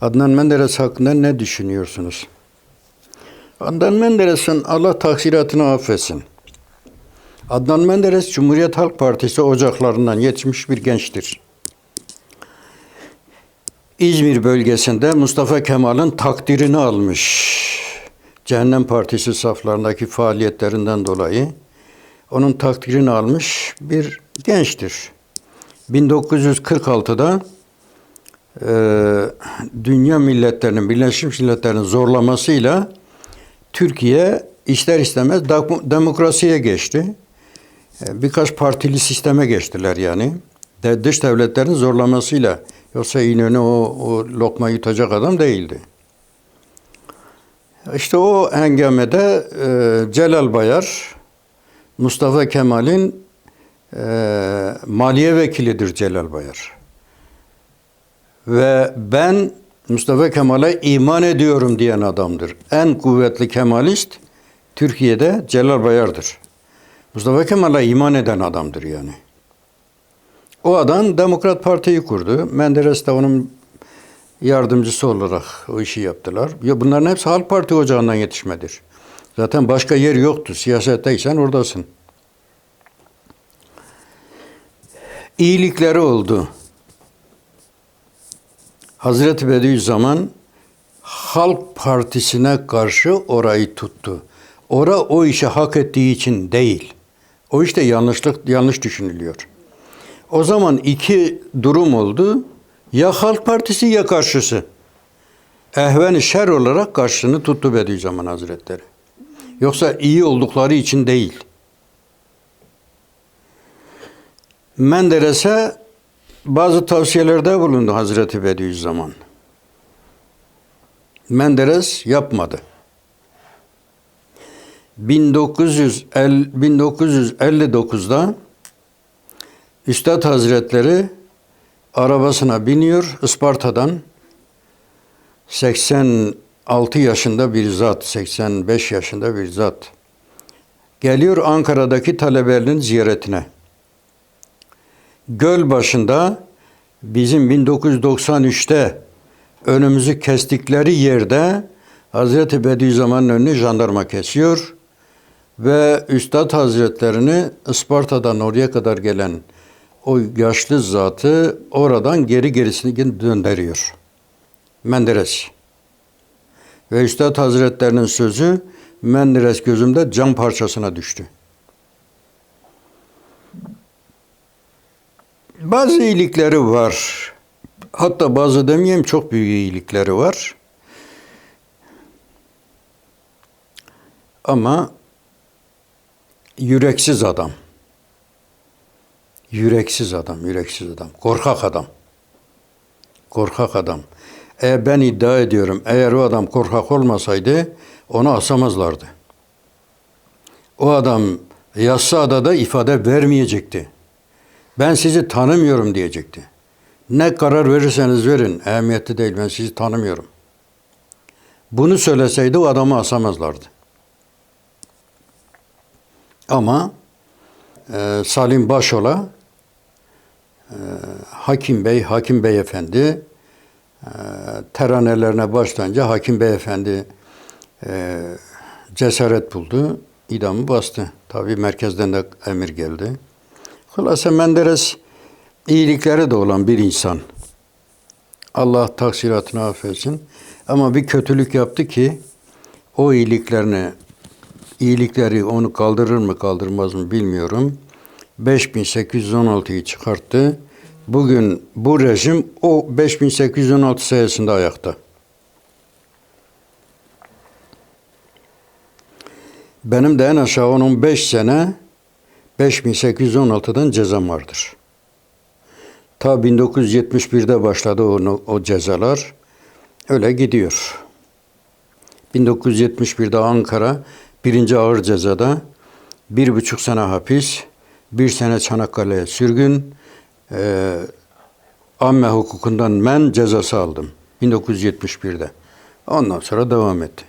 Adnan Menderes hakkında ne düşünüyorsunuz? Adnan Menderes'in Allah taksiratını affetsin. Adnan Menderes Cumhuriyet Halk Partisi ocaklarından yetişmiş bir gençtir. İzmir bölgesinde Mustafa Kemal'in takdirini almış. Cehennem Partisi saflarındaki faaliyetlerinden dolayı onun takdirini almış bir gençtir. 1946'da e, dünya milletlerinin, Birleşmiş Milletler'in zorlamasıyla Türkiye ister istemez demo- demokrasiye geçti. E, Birkaç partili sisteme geçtiler yani. De, dış devletlerin zorlamasıyla. Yoksa İnönü o, o lokma yutacak adam değildi. İşte o hengamede e, Celal Bayar, Mustafa Kemal'in e, maliye vekilidir Celal Bayar. Ve ben Mustafa Kemal'e iman ediyorum diyen adamdır. En kuvvetli Kemalist Türkiye'de Celal Bayar'dır. Mustafa Kemal'e iman eden adamdır yani. O adam Demokrat Parti'yi kurdu. Menderes de onun yardımcısı olarak o işi yaptılar. Ya bunların hepsi Halk Parti ocağından yetişmedir. Zaten başka yer yoktu. Siyasetteysen oradasın. İyilikleri oldu. Hazreti Bediüzzaman Halk Partisi'ne karşı orayı tuttu. Ora o işi hak ettiği için değil. O işte yanlışlık yanlış düşünülüyor. O zaman iki durum oldu. Ya Halk Partisi ya karşısı. Ehven-i şer olarak karşısını tuttu Bediüzzaman Hazretleri. Yoksa iyi oldukları için değil. Menderes'e bazı tavsiyelerde bulundu Hazreti Bediüzzaman. Menderes yapmadı. 1950 1959'da Üstad Hazretleri arabasına biniyor Isparta'dan 86 yaşında bir zat, 85 yaşında bir zat. Geliyor Ankara'daki talebelerinin ziyaretine. Göl başında bizim 1993'te önümüzü kestikleri yerde Hazreti Bediüzzaman'ın önünü jandarma kesiyor ve Üstad Hazretlerini Isparta'dan oraya kadar gelen o yaşlı zatı oradan geri gerisini döndürüyor. Menderes. Ve Üstad Hazretlerinin sözü Menderes gözümde cam parçasına düştü. Bazı iyilikleri var. Hatta bazı demeyeyim çok büyük iyilikleri var. Ama yüreksiz adam. Yüreksiz adam, yüreksiz adam. Korkak adam. Korkak adam. E ben iddia ediyorum eğer o adam korkak olmasaydı onu asamazlardı. O adam Yassıada'da ifade vermeyecekti. Ben sizi tanımıyorum diyecekti. Ne karar verirseniz verin, ehemmiyetli değil, ben sizi tanımıyorum. Bunu söyleseydi o adamı asamazlardı. Ama e, Salim Başola, e, Hakim Bey, Hakim Beyefendi, e, teranelerine başlayınca Hakim Beyefendi e, cesaret buldu, idamı bastı. Tabii merkezden de emir geldi. Hülasa Menderes iyilikleri de olan bir insan. Allah taksiratını affetsin. Ama bir kötülük yaptı ki o iyiliklerini iyilikleri onu kaldırır mı kaldırmaz mı bilmiyorum. 5816'yı çıkarttı. Bugün bu rejim o 5816 sayesinde ayakta. Benim de en aşağı 15 sene 5816'dan cezam vardır. Ta 1971'de başladı o, o cezalar. Öyle gidiyor. 1971'de Ankara birinci ağır cezada bir buçuk sene hapis, bir sene Çanakkale'ye sürgün, e, amme hukukundan men cezası aldım 1971'de. Ondan sonra devam etti.